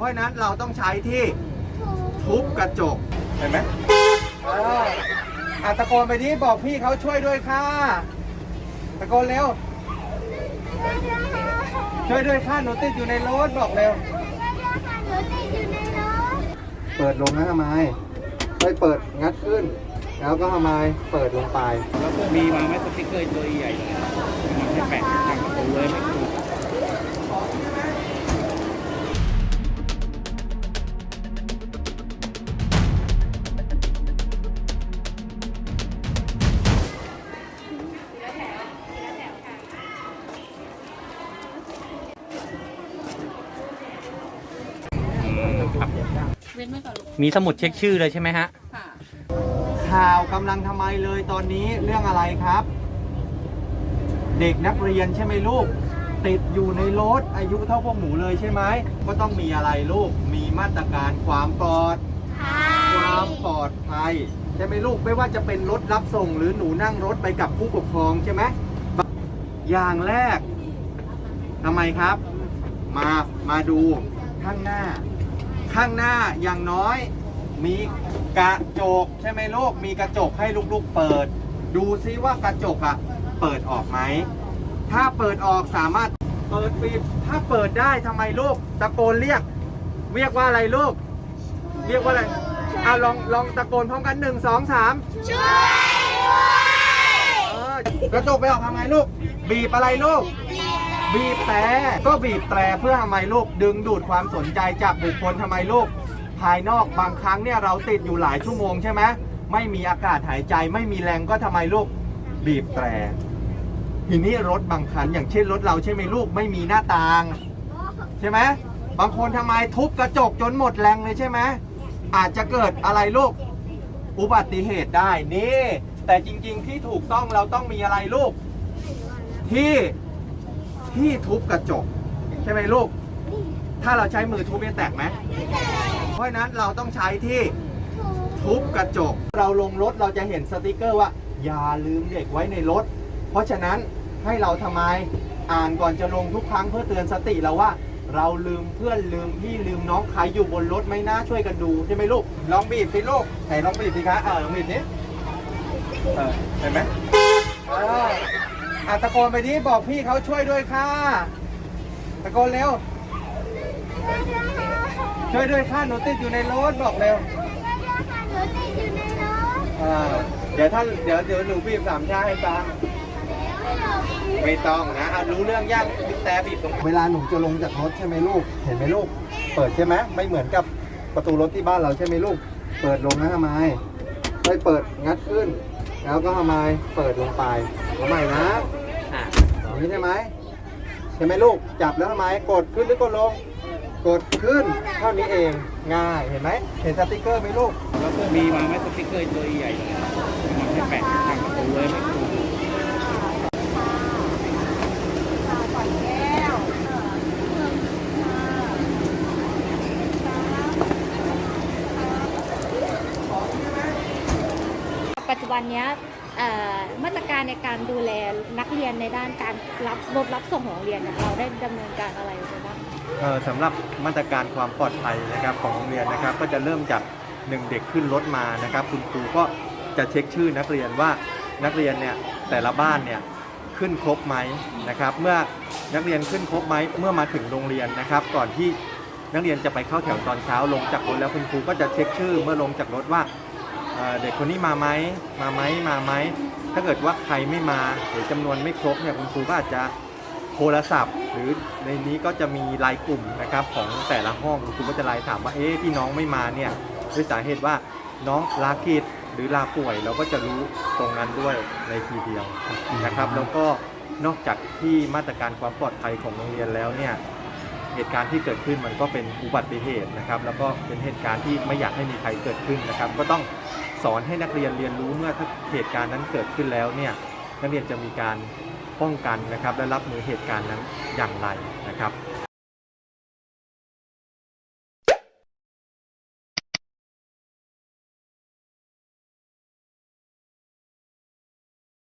เพราะฉะนั้นเราต้องใช้ที่ทุบกระจกเห็นไหมเอออะตะโกนไปที่บอกพี่เขาช่วยด้วยค่ะ ตะโกนเร็ว ช่วยด้วยค่ะหนูติดอยู่ในรถบอกเร็ว เปิดลงนะทำไมไปเปิดงัดขึ้น แล้วก็ทำไมเปิดลงไป แล้วก็มีมาไหมสติ๊กเกอร์ตัวใหญ่เลยมันไม่แปะ เว้นไว้ก่อนลูกมีสมุดเช็คชื่อเลยใช่ไหมฮะ ค่ะ ข่าวกำลังทำไมเลยตอนนี้เรื่องอะไรครับ เด็กนักเรียนใช่ไหมลูก ติดอยู่ในรถอายุเท่าพวกหนูเลยใช่ไหมก็ต้องมีอะไรลูกมีมาตรการความปลอด ความปลอดภัยใช่ไหมลูกไม่ว่าจะเป็นรถรับส่ง หรือหนูนั่งรถไปกับผู้ปกครองใช่ไหมอย่างแรกทำไมครับ มามาดูข้างหน้า ข้างหน้าอย่างน้อยมีกระจกใช่ไหมลูกมีกระจกให้ลูกๆเปิด ดูซิว่ากระจกอะเปิดออกไหม ถ้าเปิดออกสามารถเปิดปิดถ้าเปิดได้ทำไมลูกตะโกนเรียก เรียกว่าอะไรลูก เรียกว่าอะไรเอาลองลองตะโกนพร้อมกันหนึ่งสองสามช่วยกระจกไปออกทำไงลูก บีบอะไรลูก บีบ บีบแต่ก็บีบแตรเพื่อทำไมลูกดึงดูดความสนใจจากบุคคลทำไมลูกภายนอกบางครั้งเนี่ยเราติดอยู่หลายชั่วโมงใช่ไหมไม่มีอากาศหายใจไม่มีแรงก็ทำไมลูกบีบแตรทีนี้รถบางคันอย่างเช่นรถเราใช่ไหมลูกไม่มีหน้าต่าง ใช่ไหมบางคนทำไมทุบกระจกจนหมดแรงเลยใช่ไหมอาจจะเกิดอะไรลูกอุบัติเหตุได้นี่แต่จริง ๆ ที่ถูกต้องเราต้องมีอะไรลูกที่ ที่ทุบกระจก ใช่ไหมลูก ถ้าเราใช้มือทุบจะแตกไหมเพราะฉะนั้นเราต้องใช้ที่ทุบกระจก เราลงรถเราจะเห็นสติกเกอร์ว่า อย่าลืมเด็กไว้ในรถ เพราะฉะนั้นให้เราทำไมอ่านก่อนจะลงทุกครั้งเพื่อเตือนสติเราว่า เราลืมเพื่อนลืมพี่ลืมน้องใครอยู่บนรถไหมน่าช่วยกันดูใช่ไหมลูกลองบีบสิลูกไหนลองบีบสิคะเออลองบีบนี้เออเห็นไหม อะตะโกนไปที่บอกพี่เขาช่วยด้วยค่ะ ตะโกนเร็ว ช่วยด้วยค่ะหนูติดอยู่ในรถบอกเร็วอ่าเดี๋ยวท่านเดี๋ยวเดี๋ยวหนูบีบสามชาให้ฟังไม่ต้องนะอะรู้เรื่องยางบิ๊กแต่บีบตรงเวลาหนูจะลงจากรถใช่ไหมลูก เห็นไหมลูก เปิดใช่ไหมไม่เหมือนกับประตูรถที่บ้านเราใช่ไหมลูก เปิดลงนะทำไมไปเปิดงัดขึ้น แล้วก็ทำไมเปิดลงไปทำไมนะอย่างนี้ใช่ไหมใช่ไหมลูกจับแล้วทำไมกดขึ้นหรือกดลง กดขึ้นเท่านี้เองง่ายเห็นไหมเห็นสติกเกอร์ไหมลูก แล้วก็มีมาไหมสติ๊กเกอร์ตัวใหญ่เลยมันไม่แปะทางประตูเลยไม่ มันเนี้ยมาตรการในการดูแลนักเรียนในด้านการรับรถรับส่งของโรงเรียนเราได้ดำเนินการอะไรบ้างสำหรับมาตรการความปลอดภัยนะครับของโรงเรียนนะครับ ก็จะเริ่มจากหนึ่งเด็กขึ้นรถมานะครับ คุณครูก็จะเช็คชื่อนักเรียนว่านักเรียนเนี่ยแต่ละบ้านเนี่ยขึ้นครบไหมนะครับ เมื่อนักเรียนขึ้นครบไหมเมื่อมาถึงโรงเรียนนะครับ ก่อนที่นักเรียนจะไปเข้าแถวตอนเช้าลงจากรถแล้วคุณครูก็จะเช็คชื่อเมื่อลงจากรถว่า เด็กคนนี้มาไหมมาไหมมาไหมถ้าเกิดว่าใครไม่มาหรือจำนวนไม่ครบเนี่ยคุณครูก็อาจจะโทรศัพท์ หรือในนี้ก็จะมีไลน์กลุ่มนะครับของแต่ละห้องคุณครูก็จะไลน์ถามว่าเอ๊ะที่น้องไม่มาเนี่ยด้วยสาเหตุว่าน้องลากิจหรือลาป่วยเราก็จะรู้ตรงนั้นด้วยในทีเดียวนะครับ แล้วก็นอกจากที่มาตรการความปลอดภัยของโรงเรียนแล้วเนี่ยเหตุการณ์ที่เกิดขึ้นมันก็เป็นอุบัติเหตุนะครับ แล้วก็เป็นเหตุการณ์ที่ไม่อยากให้มีใครเกิดขึ้นนะครับ ก็ต้อง สอนให้นักเรียนเรียนรู้เมื่อถ้าเหตุการณ์นั้นเกิดขึ้นแล้วเนี่ยนักเรียนจะมีการป้องกันนะครับและรับมือเหตุการณ์นั้นอย่างไรนะครับ